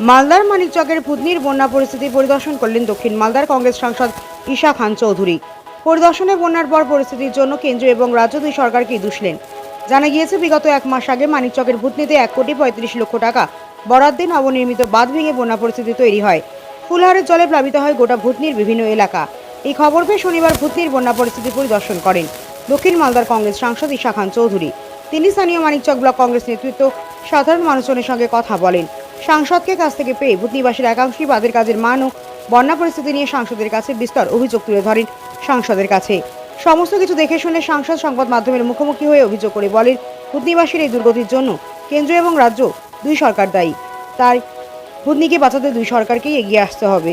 মালদার মানিকচকের ভুতনির বন্যা পরিস্থিতি পরিদর্শন করলেন দক্ষিণ মালদার কংগ্রেস সাংসদ ঈশা খান চৌধুরী। পরিদর্শনে বন্যার পর পরিস্থিতির জন্য কেন্দ্র এবং রাজ্য দুই সরকারকেই দুষলেন জানা গিয়েছে, বিগত এক মাস আগে মানিকচকের ভুতনিতে এক কোটি পঁয়ত্রিশ লক্ষ টাকা বরাদ্দে নবনির্মিত বাঁধ ভেঙে বন্যা পরিস্থিতি তৈরি হয়। ফুলহারের জলে প্লাবিত হয় গোটা ভুতনির বিভিন্ন এলাকা। এই খবর পেয়ে শনিবার ভুতনির বন্যা পরিস্থিতি পরিদর্শন করেন দক্ষিণ মালদার কংগ্রেস সাংসদ ঈশা খান চৌধুরী। তিনি স্থানীয় মানিকচক ব্লক কংগ্রেস নেতৃত্ব সাধারণ মানুষজনের সঙ্গে কথা বলেন। সাংসদকে কাছ থেকে পেয়ে ভূতনিবাসীর একাংশই বাদের কাজের মান ও বন্যা পরিস্থিতি নিয়ে সাংসদের কাছে বিস্তর অভিযোগ তুলে ধরেন সাংসদের কাছে। সমস্ত কিছু দেখে শুনে সাংসদ সংবাদ মাধ্যমের মুখোমুখি হয়ে অভিযোগ করে বলেন ভূতনিবাসীর এই দুর্গতির জন্য কেন্দ্র এবং রাজ্য দুই সরকার দায়ী। তাই ভূতনিকে বাঁচাতে দুই সরকারকেই এগিয়ে আসতে হবে।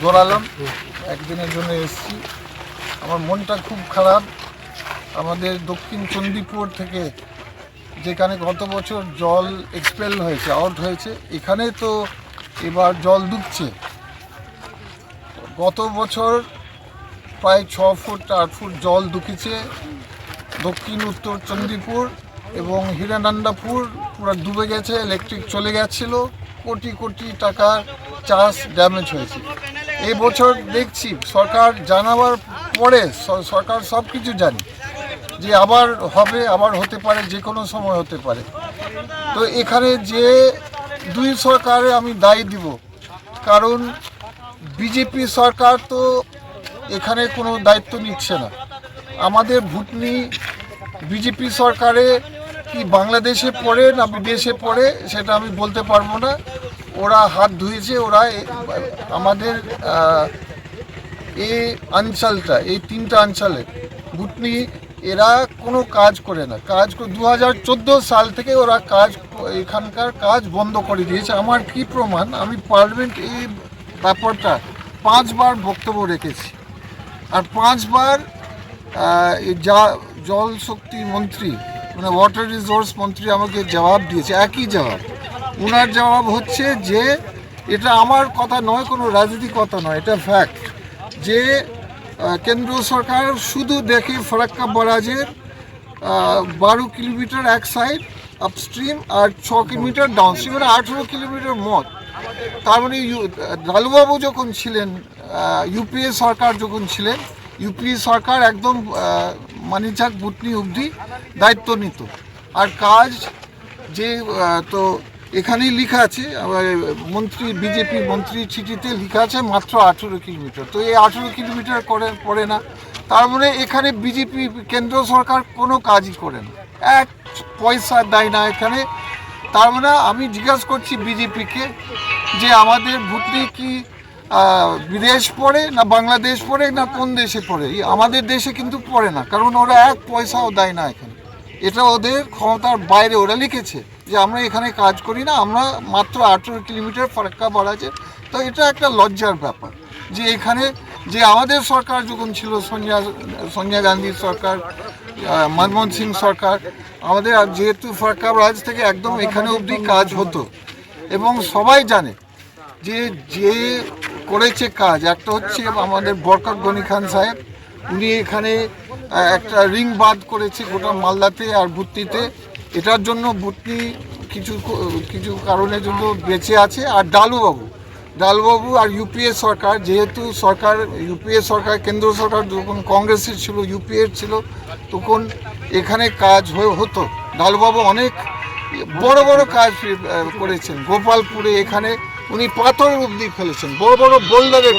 দৌড়ালাম। একদিনের জন্য এসছি। আমার মনটা খুব খারাপ। আমাদের দক্ষিণ চণ্ডীপুর থেকে যেখানে গত বছর জল এক্সপেল হয়েছে আউট হয়েছে, এখানে তো এবার জল ডুবছে। গত বছর প্রায় ছ ফুট, আট ফুট জল ঢুকেছে দক্ষিণ, উত্তর চণ্ডীপুর এবং হিরানন্দাপুর। পুরো ডুবে গেছে ইলেকট্রিক চলে গেছিল। কোটি কোটি টাকার চাষ ড্যামেজ হয়েছে। এই বছর দেখছি, সরকার জানাবার পরে সরকার সব কিছু জানে যে আবার হবে, আবার হতে পারে, যে কোনো সময় হতে পারে। তো এখানে যে দুই সরকারে আমি দায়ী দিব, কারণ বিজেপি সরকার তো এখানে কোনো দায়িত্ব নিচ্ছে না। আমাদের ভুটনি বিজেপি সরকারে কি বাংলাদেশে পড়ে না বিদেশে পড়ে, সেটা আমি বলতে পারব না। ওরা হাত ধুয়েছে, ওরা আমাদের এই অঞ্চলটা, এই তিনটা অঞ্চলে। ভুটনি এরা কোনো কাজ করে না। কাজ দু হাজার চোদ্দ সাল থেকে ওরা কাজ এখানকার কাজ বন্ধ করে দিয়েছে। আমার কি প্রমাণ? আমি পার্লামেন্ট এই ব্যাপারটা পাঁচবার বক্তব্য রেখেছি। আর পাঁচবার যা, জল শক্তি মন্ত্রী মানে ওয়াটার রিসোর্স মন্ত্রী আমাকে জবাব দিয়েছে। একই জবাব। ওনার জবাব হচ্ছে যে, এটা আমার কথা নয়, কোনো রাজনৈতিক কথা নয়, এটা ফ্যাক্ট যে কেন্দ্র সরকার শুধু দেখে ফরাক্কা বরাজের বারো কিলোমিটার এক সাইড আপস্ট্রিম আর ছ কিলোমিটার ডাউনস্ট্রিম মানে আঠেরো কিলোমিটার মত তার মানে লালুবাবু যখন ছিলেন ইউপিএ সরকার যখন ছিলেন ইউপিএ সরকার একদম মানিচাক বুটনি অবধি দায়িত্ব নিত। আর কাজ যে তো এখানেই লেখা আছে মন্ত্রী, বিজেপি মন্ত্রী চিঠিতে লেখা আছে মাত্র আঠেরো কিলোমিটার। তো এই আঠেরো কিলোমিটার করে, পড়ে না। তার মানে এখানে বিজেপি, কেন্দ্র সরকার কোনো কাজই করে না। এক পয়সা দেয় না এখানে। তার মানে আমি জিজ্ঞাসা করছি বিজেপিকে যে আমাদের ভুটনি কি বিদেশ পড়ে না বাংলাদেশ পড়ে না কোন দেশে পড়ে? আমাদের দেশে কিন্তু পড়ে না, কারণ ওরা এক পয়সাও দেয় না এখানে। এটা ওদের ক্ষমতার বাইরে ওরা লিখেছে। যে আমরা এখানে কাজ করি না, আমরা মাত্র আঠেরো কিলোমিটার ফারাক্কা বাড়াচ্ছে তো এটা একটা লজ্জার ব্যাপার যে এখানে যে আমাদের সরকার যখন ছিল সোনিয়া সোনিয়া গান্ধীর সরকার মনমোহন সিং সরকার, আমাদের যেহেতু ফারাক্কা রাজ থেকে একদম এখানে অবধি কাজ হতো। এবং সবাই জানে যে যে করেছে কাজ, একটা হচ্ছে আমাদের বরকত গনি খান সাহেব, উনি এখানে একটা রিং বাদ করেছে গোটা মালদাতে আর ভুট্টিতে এটার জন্য ভুট্টি কিছু কিছু কারণের জন্য বেঁচে আছে। আর ডালুবাবু, ডালবাবু আর ইউপিএ সরকার, যেহেতু সরকার, ইউপিএ সরকার, কেন্দ্র সরকার যখন কংগ্রেসের ছিল, ইউপিএর ছিল, তখন এখানে কাজ হয়ে হতো। ডালবাবু অনেক বড় বড় কাজ করেছেন। গোপালপুরে এখানে উনি পাথর অব্দি ফেলেছেন। বড় বড় বোল্ডারের